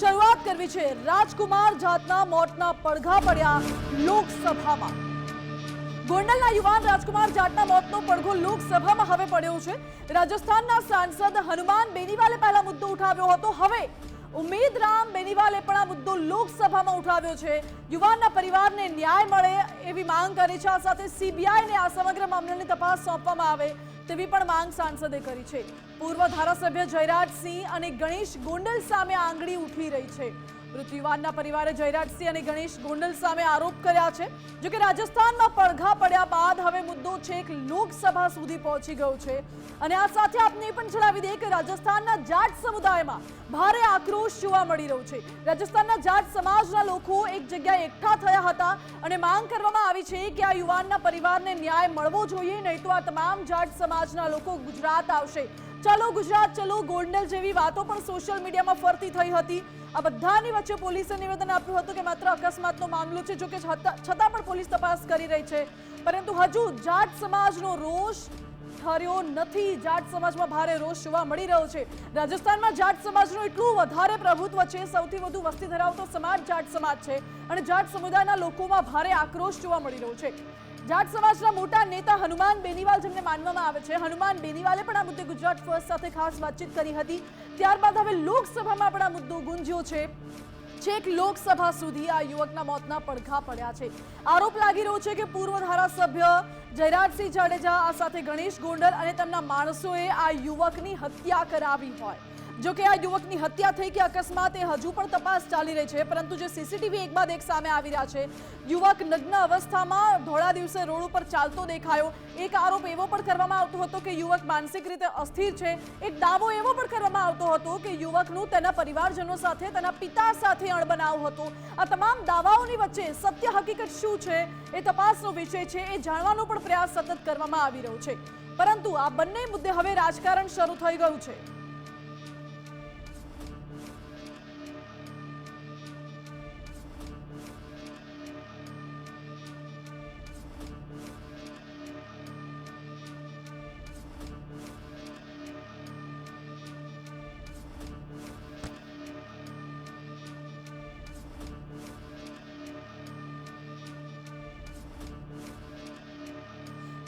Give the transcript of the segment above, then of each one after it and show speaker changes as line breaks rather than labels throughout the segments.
શરૂઆત કરવી છે. રાજકુમાર જાતના મોતના પડઘા પડ્યા લોકસભામાં. ગોંડલના યુવાન રાજકુમાર જાટના મોતનો પડઘો લોકસભામાં હવે પડ્યો છે. રાજસ્થાનના સાંસદ હનુમાન બેનીવાલે પહેલા મુદ્દો ઉઠાવ્યો હતો. હવે ઉમેદરામ બેનીવાલે પણ આ મુદ્દો લોકસભામાં ઉઠાવ્યો છે. યુવાનના પરિવારને ન્યાય મળે એવી માંગ કરી છે. આ સાથે સીબીઆઈને આ સમગ્ર મામલાની તપાસ સોંપવામાં આવે તેવી પણ માંગ સાંસદે કરી છે. પૂર્વ ધારાસભ્ય જયરાજસિંહ અને ગણેશ ગોંડલ સામે આંગળી ઉઠી રહી છે. મૃત યુવાનના પરિવારે જયરાજસિંહ અને ગણેશ ગોંડલ સામે આરોપ કર્યા છે, જો કે રાજસ્થાનમાં પડઘા પડ્યા બાદ હવે મુદ્દો છેક લોકસભા સુધી પહોંચી ગયો છે. અને આ સાથે આપને પણ જણાવી દઈએ કે રાજસ્થાનના જાટ સમુદાયમાં ભારે આક્રોશ જોવા મળી રહ્યો છે. રાજસ્થાનના જાટ સમાજના લોકો એક જગ્યાએ એકઠા થયા હતા અને માંગ કરવામાં આવી છે કે આ યુવાનના પરિવારને ન્યાય મળવો જોઈએ, નહીં તો આ તમામ જાટ સમાજના લોકો ગુજરાત આવશે. ચલો ગુજરાત, ચલો ગોંડલ જેવી વાતો પણ સોશિયલ મીડિયામાં ફરતી થઈ હતી. આ બધાની વચ્ચે પોલીસે નિવેદન આપ્યું હતું કે માત્ર અકસ્માતનો મામલો છે જોકે છતાં પણ પોલીસ તપાસ કરી રહી છે. પરંતુ હજુ જાટ સમાજનો રોષ ઠર્યો નથી. જાટ સમાજમાં ભારે રોષ જોવા મળી રહ્યો છે. રાજસ્થાનમાં જાટ સમાજનું એટલું વધારે પ્રભુત્વ છે, સૌથી વધુ વસ્તી ધરાવતો સમાજ જાટ સમાજ છે અને જાટ સમુદાયના લોકોમાં ભારે આક્રોશ જોવા મળી રહ્યો છે. જાટ સમાજના મોટા નેતા હનુમાન બેનીવાલ, જેમને માનવામાં આવે છે, હનુમાન બેનીવાલે પણ આ મુદ્દે ગુજરાત ફર્સ્ટ સાથે ખાસ વાતચીત કરી હતી. ત્યારબાદ હવે લોકસભામાં પણ આ મુદ્દો ગુંજ્યો છે. છેક લોકસભા સુધી આ યુવકના મોતના પડઘા પડ્યા છે. આરોપ લાગી રહ્યો છે કે પૂર્વ ધારાસભ્ય જયરાજસિંહ જાડેજા, આ સાથે ગણેશ ગોંડલ અને તેમના માણસોએ આ યુવકની હત્યા કરાવી હોય. જો કે આ યુવકની હત્યા થઈ કે અકસ્માત એ હજુ પણ તપાસ ચાલી રહી છે, પરંતુ જે સીસીટીવી એક બાદ એક સામે આવી રહ્યા છે. યુવક નગ્ન અવસ્થામાં ધોળા દિવસે રોડ ઉપર ચાલતો દેખાયો. એક આરોપ એવો પણ કરવામાં આવતો હતો કે યુવક માનસિક રીતે અસ્થિર છે. એક દાવો એવો પણ કરવામાં આવતો હતો કે યુવકનું તેના પરિવારજનો સાથે, તેના પિતા સાથે અણબનાવ હતો. આ તમામ દાવાઓની વચ્ચે સત્ય હકીકત શું છે એ તપાસનો વિષય છે, એ જાણવાનો પણ પ્રયાસ સતત કરવામાં આવી રહ્યો છે. પરંતુ આ બંને મુદ્દે હવે રાજકારણ શરૂ થઈ ગયું છે.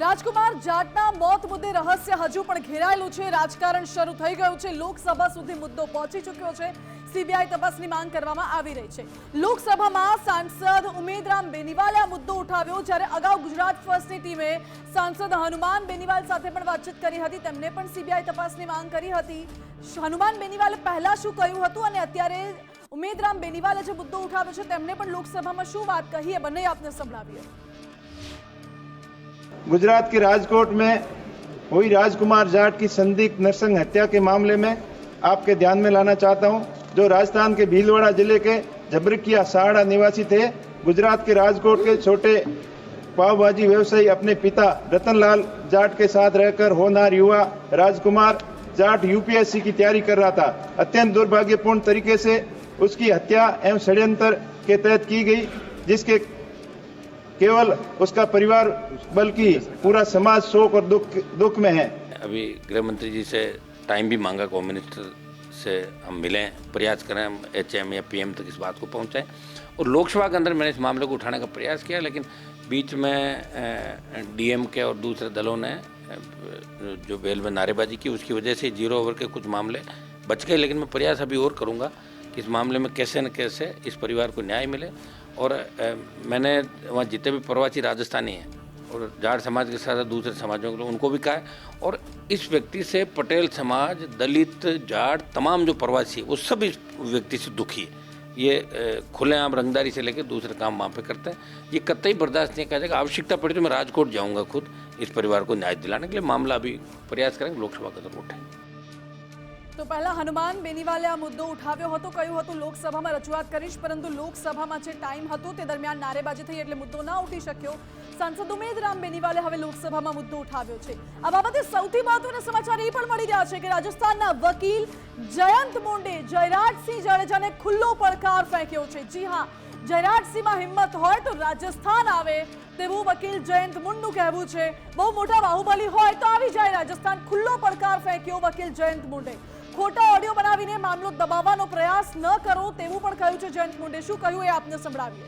રાજકુમાર જાટના મોત મુદ્દે રહસ્ય હજુ પણ ઘેરાયેલું છે. રાજકારણ શરૂ થઈ ગયું છે. લોકસભા સુધી મુદ્દો પહોંચી ચૂક્યો છે. સીબીઆઈ તપાસની માંગ કરવામાં આવી રહી છે. લોકસભામાં સાંસદ ઉમેદરામ બેનીવાલે આ મુદ્દો ઉઠાવ્યો જ્યારે અગાઉ ગુજરાત ફર્સ્ટની ટીમે સાંસદ હનુમાન બેનીવાલ સાથે પણ વાતચીત કરી હતી. તેમને પણ સીબીઆઈ તપાસની માંગ કરી હતી. હનુમાન બેનીવાલે પહેલા શું કહ્યું હતું અને અત્યારે ઉમેદરામ બેનીવાલે જે મુદ્દો ઉઠાવ્યો છે, તેમને પણ લોકસભામાં શું વાત કહી એ બંને આપને સંભળાવીએ.
गुजरात के राजकोट में हुई राजकुमार जाट की संदिग्ध नरसंग हत्या के मामले में आपके ध्यान में लाना चाहता हूँ। जो राजस्थान के भीलवाड़ा ज़िले के जबरकिया सहाड़ा निवासी थे, गुजरात के राजकोट के छोटे पाव भाजी व्यवसायी अपने पिता रतनलाल जाट के साथ रहकर होनहार युवा राजकुमार जाट यूपीएससी की तैयारी कर रहा था। अत्यंत दुर्भाग्यपूर्ण तरीके से उसकी हत्या एवं षड्यंत्र के तहत की गई, जिसके केवल उसका परिवार बल्कि पूरा समाज शोक और दुख दुख में है।
अभी गृह मंत्री जी से टाइम भी मांगा होम मिनिस्टर से हम मिलें, प्रयास करें हम एच एम या पी एम तक इस बात को पहुंचाएँ और लोकसभा के अंदर मैंने इस मामले को उठाने का प्रयास किया, लेकिन बीच में डीएम के और दूसरे दलों ने जो बेल में नारेबाजी की, उसकी वजह से ज़ीरो ओवर के कुछ मामले बच गए, लेकिन मैं प्रयास अभी और करूँगा कि इस मामले में कैसे न कैसे इस परिवार को न्याय मिले। और मैंने वहाँ जितने भी प्रवासी राजस्थानी हैं और जाट समाज के साथ दूसरे समाजों के लोग, उनको भी कहा है। और इस व्यक्ति से पटेल समाज, दलित, जाट, तमाम जो प्रवासी वो सब इस व्यक्ति से दुखी है। ये खुलेआम रंगदारी से लेकर दूसरे काम वहाँ पे करते हैं। ये कतई बर्दाश्त नहीं किया जाएगा। आवश्यकता पड़ी तो मैं राजकोट जाऊँगा खुद, इस परिवार को न्याय दिलाने के लिए। मामला अभी प्रयास करेंगे, लोकसभा का ज़रूर उठाएँगे
તો પહેલા હનુમાન બેનીવાલે આ મુદ્દો ઉઠાવ્યો હતો, કહ્યું હતું લોકસભામાં રજૂઆત કરીશ, પરંતુ લોકસભામાં જે ટાઈમ હતો તે દરમિયાન નારેબાજી થઈ એટલે મુદ્દો ના ઉઠી શક્યો. સાંસદ ઉમેદરામ બેનીવાલે હવે લોકસભામાં મુદ્દો ઉઠાવ્યો છે. આ બાબતે સૌથી મહત્વના સમાચાર એ પણ મળી રહ્યા છે કે રાજસ્થાનના વકીલ જયંત મુંડે જયરાજસિંહ જાડેજાને ખુલ્લો પડકાર ફેંક્યો છે. જી હા, જયરાજસિંહમાં હિંમત હોય તો રાજસ્થાન આવે તેવું વકીલ જયંત મુંડનું કહેવું છે. બહુ મોટા બાહુબલી હોય તો આવી જાય, રાજસ્થાન ખુલ્લો પડકાર ફેંક્યો વકીલ જયંત મુંડે. ખોટા ઓડિયો બનાવીને મામલો દબાવવાનો પ્રયાસ ન કરો તેવું પણ કહ્યું છે જયંત મુંડે શું કહ્યું એ આપને સંભળાવીએ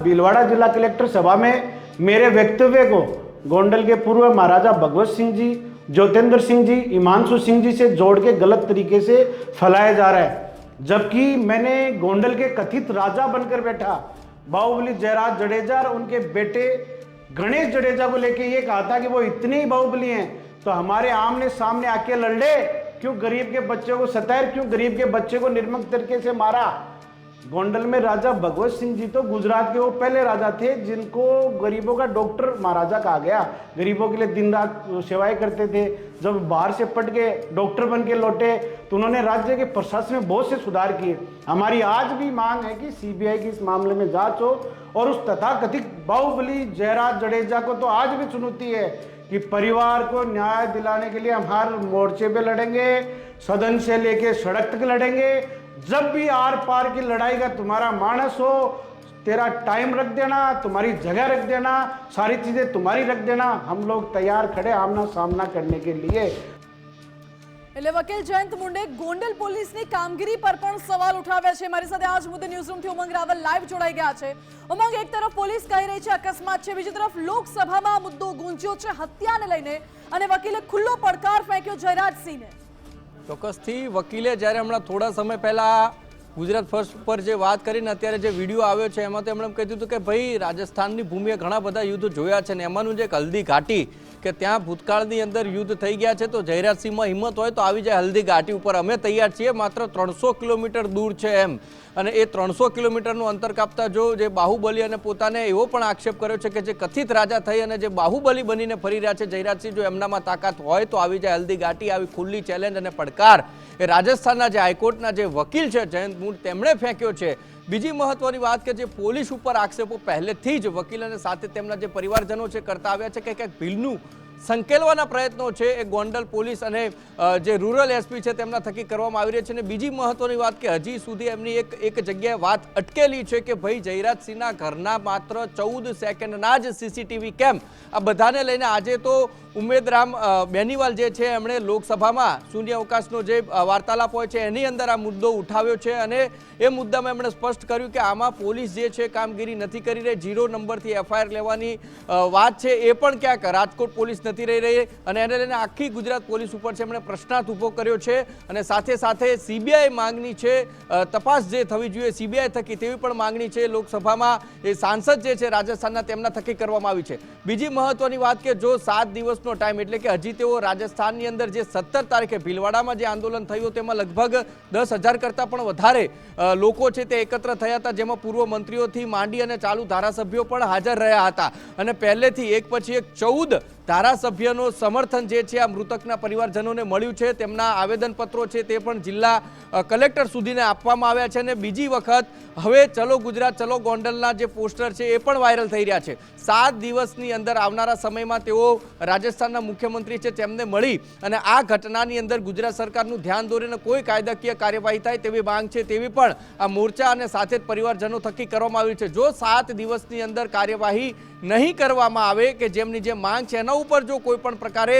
भीलवाड़ा जिला कलेक्टर सभा में मेरे वक्तव्य को गोंडल के पूर्व महाराजा भगवत सिंह जी ज्योतेंद्र सिंह जी हिमांशु सिंह जी से जोड़ के गलत तरीके से फैलाया जा रहा है जबकि मैंने गोंडल के कथित राजा बनकर बैठा बाहुबली जयराज जडेजा और उनके बेटे गणेश जडेजा को लेके ये कहा था कि वो इतने ही बाहुबली हैं तो हमारे आमने सामने आके लड़ ले क्यों गरीब के बच्चे को सतायर क्यों गरीब के बच्चे को निर्मक तरीके से मारा? गोंडल में राजा भगवत सिंह जी तो गुजरात के वो पहले राजा थे, जिनको गरीबों का डॉक्टर महाराजा कहा गया। गरीबों के लिए दिन रात सेवाएँ करते थे। जब बाहर से पट के डॉक्टर बन के लौटे तो उन्होंने राज्य के प्रशासन में बहुत से सुधार किए। हमारी आज भी मांग है कि सीबीआई की इस मामले में जाँच हो, और उस तथाकथित बाहुबली जयराज जडेजा को तो आज भी चुनौती है कि परिवार को न्याय दिलाने के लिए हम हर मोर्चे पे लड़ेंगे, सदन से लेके सड़क तक लड़ेंगे। जब भी आर पार की लड़ाई का तुम्हारा मानस हो, तेरा टाइम रख देना, तुम्हारी जगह रख देना, सारी चीज़ें तुम्हारी रख देना। हम लोग तैयार खड़े आमना सामना करने के लिए
એટલે વકીલ જયંત મુંડે ગોંડલ પોલીસની કામગીરી પર પણ સવાલ ઉઠાવ્યા છે. મારી સાથે આજ મુદ્દે ન્યૂઝરૂમથી ઉમંગ રાવલ લાઈવ જોડાઈ ગયા છે. ઉમંગ, એક તરફ પોલીસ કહી રહી છે અકસ્માત છે, બીજી તરફ લોકસભામાં મુદ્દો ગુંજ્યો છે હત્યાને લઈને અને વકીલે ખુલ્લો પડકાર ફેંક્યો જયરાજસિંહને.
ચોક્કસથી વકીલે જ્યારે હમણાં થોડા સમય પહેલાં ગુજરાત ફર્સ્ટ પર જે વાત કરીને અત્યારે જે વીડિયો આવ્યો છે, એમાં તો એમણે એમ કહ્યું હતું કે ભાઈ, રાજસ્થાનની ભૂમિએ ઘણા બધા યુદ્ધ જોયા છે ને એમાંનું જે હલ્દી ઘાટી કે ત્યાં ભૂતકાળની અંદર યુદ્ધ થઈ ગયા છે, તો જયરાજસિંહમાં હિંમત હોય તો આવી જાય હલ્દી ઘાટી ઉપર. અમે તૈયાર છીએ માત્ર ત્રણસો કિલોમીટર દૂર છે એમ. અને એ ત્રણસો કિલોમીટરનું અંતર કાપતા જો જે બાહુબલી અને પોતાને એવો પણ આક્ષેપ કર્યો છે કે જે કથિત રાજા થઈ અને જે બાહુબલી બનીને ફરી રહ્યા છે, જયરાજસિંહ જો એમનામાં તાકાત હોય તો આવી જાય હલ્દી ઘાટી, આવી ખુલ્લી ચેલેન્જ અને પડકાર. એ રાજસ્થાનના જે હાઈકોર્ટના જે વકીલ છે, જયંત મૂળ તેમણે ફેંક્યો છે. બીજી મહત્વની વાત કે જે પોલીસ ઉપર આક્ષેપો પહેલેથી જ વકીલ અને સાથે તેમના જે પરિવારજનો છે, કરતા આવ્યા છે કે ક્યાંક ભીલનું સંકેલવાના પ્રયત્નો છે એ ગોંડલ પોલીસ અને જે રૂરલ એસપી છે તેમના થકી કરવામાં આવી રહી છે. અને બીજી મહત્વની વાત કે હજી સુધી એમની એક એક જગ્યાએ વાત અટકેલી છે કે ભાઈ જયરાજસિંહના ઘરના માત્ર ચૌદ સેકન્ડના જ સીસીટીવી કેમ? આ બધાને લઈને આજે તો ઉમેદરામ બેનીવાલ જે છે એમણે લોકસભામાં શૂન્યાવકાશનો જે વાર્તાલાપ હોય છે એની અંદર આ મુદ્દો ઉઠાવ્યો છે. અને એ મુદ્દામાં એમણે સ્પષ્ટ કર્યું કે આમાં પોલીસ જે છે કામગીરી નથી કરી રહી. ઝીરો નંબરથી એફઆઈઆર લેવાની વાત છે. એ પણ ક્યાંક રાજકોટ પોલીસ નથી રહી રહી અને એને લઈને આખી ગુજરાત પોલીસ ઉપર છે. એમણે પ્રશ્નાર્થ ઊભો કર્યો છે અને સાથે સાથે સીબીઆઈ માંગણી છે. તપાસ જે થવી જોઈએ સીબીઆઈ થકી તેવી પણ માંગણી છે. લોકસભામાં એ સાંસદ જે છે રાજસ્થાનના તેમના થકી કરવામાં આવી છે. બીજી મહત્વની વાત કે જો સાત દિવસનો ટાઈમ એટલે કે હજી તેઓ રાજસ્થાનની અંદર જે સત્તર તારીખે ભીલવાડામાં જે આંદોલન થયું તેમાં લગભગ દસ હજાર કરતાં પણ વધારે લોકો છે તે એકત્ર થયા હતા. જેમાં પૂર્વ મંત્રીઓથી માંડી અને ચાલુ ધારાસભ્યો પણ હાજર રહ્યા હતા. અને પહેલેથી એક પછી એક ચૌદ ધારાસભ્યનો સમર્થન જે છે આ મૃતકના પરિવારજનોને મળ્યું છે. તેમના આવેદનપત્રો છે તે પણ જિલ્લા કલેક્ટર સુધીને આપવામાં આવ્યા છે અને બીજી વખત હવે ચલો ગુજરાત, ચલો ગોંડલના જે પોસ્ટર છે એ પણ વાયરલ થઈ રહ્યા છે. સાત દિવસની અંદર આવનારા સમયમાં તેઓ રાજસ્થાનના મુખ્યમંત્રી છે તેમને મળી અને આ ઘટનાની અંદર ગુજરાત સરકારનું ધ્યાન દોરીને કોઈ કાયદાકીય કાર્યવાહી થાય તેવી માંગ છે તેવી પણ આ મોરચા અને સાથે જ પરિવારજનો થકી કરવામાં આવી છે. જો સાત દિવસની અંદર કાર્યવાહી નહીં કરવામાં આવે કે જેમની જે માંગ છે એના ઉપર જો કોઈ પણ પ્રકારે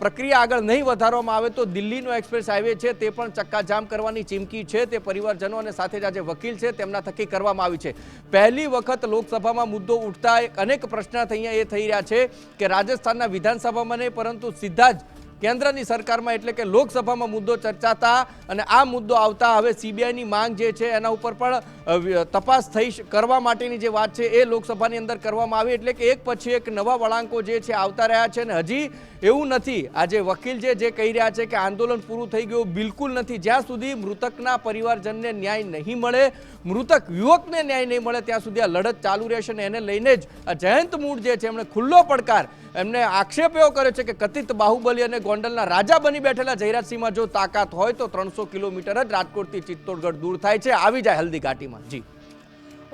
પ્રક્રિયા આગળ નહીં વધારવામાં આવે તો દિલ્હીનો એક્સપ્રેસ હાઈવે છે તે પણ ચક્કાજામ કરવાની ચીમકી છે. તે પરિવારજનો અને સાથે જ આજે વકીલ છે તેમના થકી કરવામાં આવી છે. પહેલી વખત લોકસભામાં મુદ્દો ઉઠતા અનેક પ્રશ્ન અહીંયા એ થઈ રહ્યા છે કે રાજસ્થાનના વિધાનસભામાં નહીં, પરંતુ સીધા જ કેન્દ્રની સરકારમાં એટલે કે લોકસભામાં મુદ્દો ચર્ચાતા અને આ મુદ્દો આવતા હવે સીબીઆઈની માંગ જે છે એના ઉપર પણ તપાસ થઈ કરવા માટેની જે વાત છે એ લોકસભાની અંદર કરવામાં આવી. એટલે કે એક પછી એક નવા વળાંકો જે છે આવતા રહ્યા છે અને હજી એવું નથી. આજે વકીલ જે જે કહી રહ્યા છે કે આંદોલન પૂરું થઈ ગયું, બિલકુલ નથી. જ્યાં સુધી મૃતકના પરિવારજનને ન્યાય નહીં મળે મૃતક યુવકને ન્યાય નહીં મળે, ત્યાં સુધી આ લડત ચાલુ રહેશે અને એને લઈને જ આ જયંત મૂળ જે છે, એમણે ખુલ્લો પડકાર, એમને આક્ષેપ એવો કર્યો છે કે કથિત બાહુબલી અને ગોંડલના રાજા બની બેઠેલા જયરાજસિંહમાં જો તાકાત હોય તો ત્રણસો કિલોમીટર જ રાજકોટથી ચિત્તોડગઢ દૂર થાય છે. આવી જાય હલ્દી ઘાટીમાં. જી.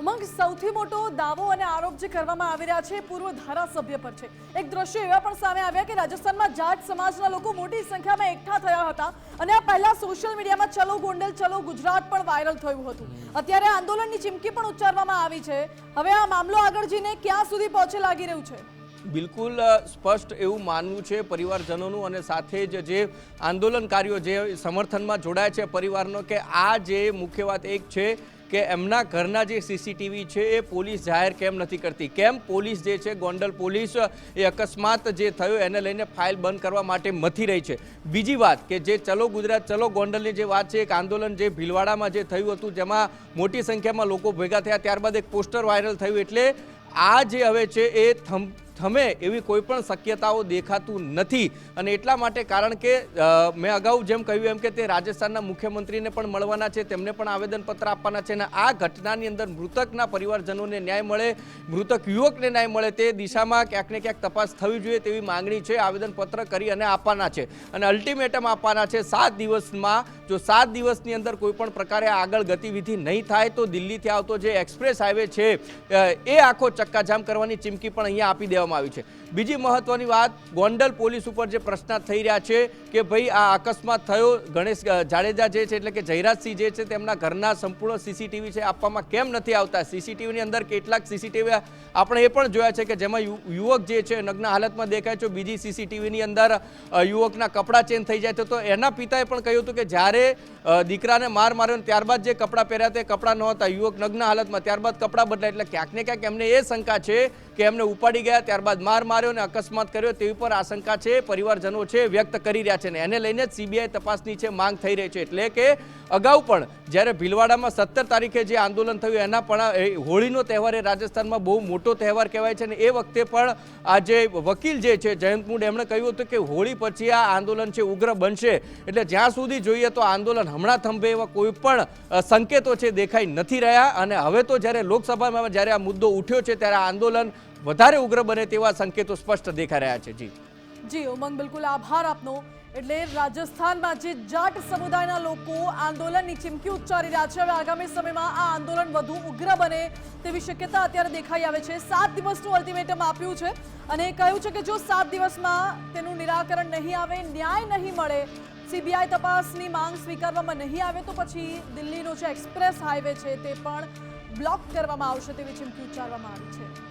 ઉમંગ સૌથી મોટો દાવો અને આરોપ જે કરવામાં આવી રહ્યા છે પૂર્વ ધારાસભ્ય પર છે. એક દ્રશ્ય એવા પણ સામે આવ્યા કે રાજસ્થાનમાં જાટ સમાજના લોકો મોટી સંખ્યામાં એકઠા થયા હતા અને આ પહેલા સોશિયલ મીડિયામાં ચલો ગોંડલ, ચલો ગુજરાત પણ વાયરલ થયું હતું. અત્યારે આંદોલનની ચીમકી પણ ઉચ્ચારવામાં આવી છે. હવે આ મામલો આગળ જઈને ક્યાં સુધી પહોંચે લાગી રહ્યું છે?
બિલકુલ સ્પષ્ટ એવું માનવું છે પરિવારજનોનું અને સાથે જ જે આંદોલનકારીઓ જે સમર્થનમાં જોડાય છે પરિવારનો કે આ જે મુખ્ય વાત એક છે કે એમના ઘરના જે સીસીટીવી છે એ પોલીસ જાહેર કેમ નથી કરતી? કેમ પોલીસ જે છે, ગોંડલ પોલીસ, એ અકસ્માત જે થયો એને લઈને ફાઇલ બંધ કરવા માટે મથી રહી છે. બીજી વાત કે જે ચલો ગુજરાત, ચલો ગોંડલની જે વાત છે, એક આંદોલન જે ભીલવાડામાં જે થયું હતું, જેમાં મોટી સંખ્યામાં લોકો ભેગા થયા, ત્યારબાદ એક પોસ્ટર વાયરલ થયું એટલે આ જે હવે છે એ થમ થમે એવી કોઈ પણ શક્યતાઓ દેખાતું નથી. અને એટલા માટે કારણ કે મેં અગાઉ જેમ કહ્યું એમ કે તે રાજસ્થાનના મુખ્યમંત્રીને પણ મળવાના છે, તેમને પણ આવેદનપત્ર આપવાના છે અને આ ઘટનાની અંદર મૃતકના પરિવારજનોને ન્યાય મળે, મૃતક યુવકને ન્યાય મળે તે દિશામાં ક્યાંક ને ક્યાંક તપાસ થવી જોઈએ તેવી માંગણી છે, આવેદનપત્ર કરી અને આપવાના છે. અને અલ્ટિમેટમ આપવાના છે, સાત દિવસમાં, જો સાત દિવસની અંદર કોઈ પણ પ્રકારે આગળ ગતિવિધિ નહીં થાય તો દિલ્હીથી આવતો જે એક્સપ્રેસ હાઈવે છે એ આખો ચક્કાજામ કરવાની ચીમકી પણ અહીંયા આપી દેવામાં આવી છે. બીજી મહત્વની વાત, ગોંડલ પોલીસ ઉપર જે પ્રશ્ન થઈ રહ્યા છે કે ભાઈ આ અકસ્માત થયો, ગણેશ જાડેજા જે છે એટલે કે જયરાજસિંહ જે છે તેમના ઘરના સંપૂર્ણ સીસીટીવી છે આપવામાં કેમ નથી આવતા? સીસીટીવીની અંદર કેટલાક સીસીટીવી આપણે એ પણ જોયા છે કે જેમાં યુવક જે છે નગ્ન હાલતમાં દેખાય છે, બીજી સીસીટીવીની અંદર યુવકના કપડાં ચેન્જ થઈ જાય છે. તો એના પિતાએ પણ કહ્યું હતું કે જ્યારે દીકરાને માર માર્યો ત્યારબાદ જે કપડાં પહેર્યા તે કપડાં નહોતા, યુવક નગ્ન હાલતમાં ત્યારબાદ કપડાં બદલાય. એટલે ક્યાંક ને ક્યાંક એમને એ શંકા છે કે એમને ઉપાડી ગયા, ત્યારબાદ માર માર માર્યો અને અકસ્માત કર્યો તેવી પર આશંકા છે. પરિવારજનો છે, વ્યક્ત કરી રહ્યા છે ને એને લઈને જ સીબીઆઈ તપાસની છે, માંગ થઈ રહી છે. એટલે કે અગાઉ પણ જ્યારે ભીલવાડામાં સત્તર તારીખે જે આંદોલન થયું, એના પણ હોળીનો તહેવાર એ રાજસ્થાનમાં બહુ મોટો તહેવાર કહેવાય છે અને એ વખતે પણ આ જે વકીલ જે છે, જયંત મુંડ એમણે કહ્યું હતું કે હોળી પછી આ આંદોલન છે, ઉગ્ર બનશે. એટલે જ્યાં સુધી જોઈએ તો આંદોલન હમણાં થંભે એવા કોઈ પણ સંકેતો છે, દેખાઈ નથી રહ્યા. અને હવે તો જ્યારે લોકસભામાં જ્યારે આ મુદ્દો ઉઠ્યો છે, ત્યારે આંદોલન વધારે ઉગ્ર બને તેવા સંકેતો સ્પષ્ટ દેખાઈ રહ્યા છે. જી.
જી, ઉમંગ, બિલકુલ આભાર આપનો. એટલે રાજસ્થાનમાં જે જાટ સમુદાયના લોકો આંદોલનની ચીમકી ઉચ્ચારી રહ્યા છે, હવે આગામી સમયમાં આ આંદોલન વધુ ઉગ્ર બને તેવી શક્યતા અત્યારે દેખાઈ આવે છે. સાત દિવસનું અલ્ટિમેટમ આપ્યું છે અને કહ્યું છે કે જો સાત દિવસમાં તેનું નિરાકરણ નહીં આવે, ન્યાય નહીં મળે સીબીઆઈ તપાસની માંગ સ્વીકારવામાં નહીં આવે, તો પછી દિલ્હીનો જે એક્સપ્રેસ હાઈવે છે તે પણ બ્લોક કરવામાં આવશે તેવી ચીમકી ઉચ્ચારવામાં આવી છે.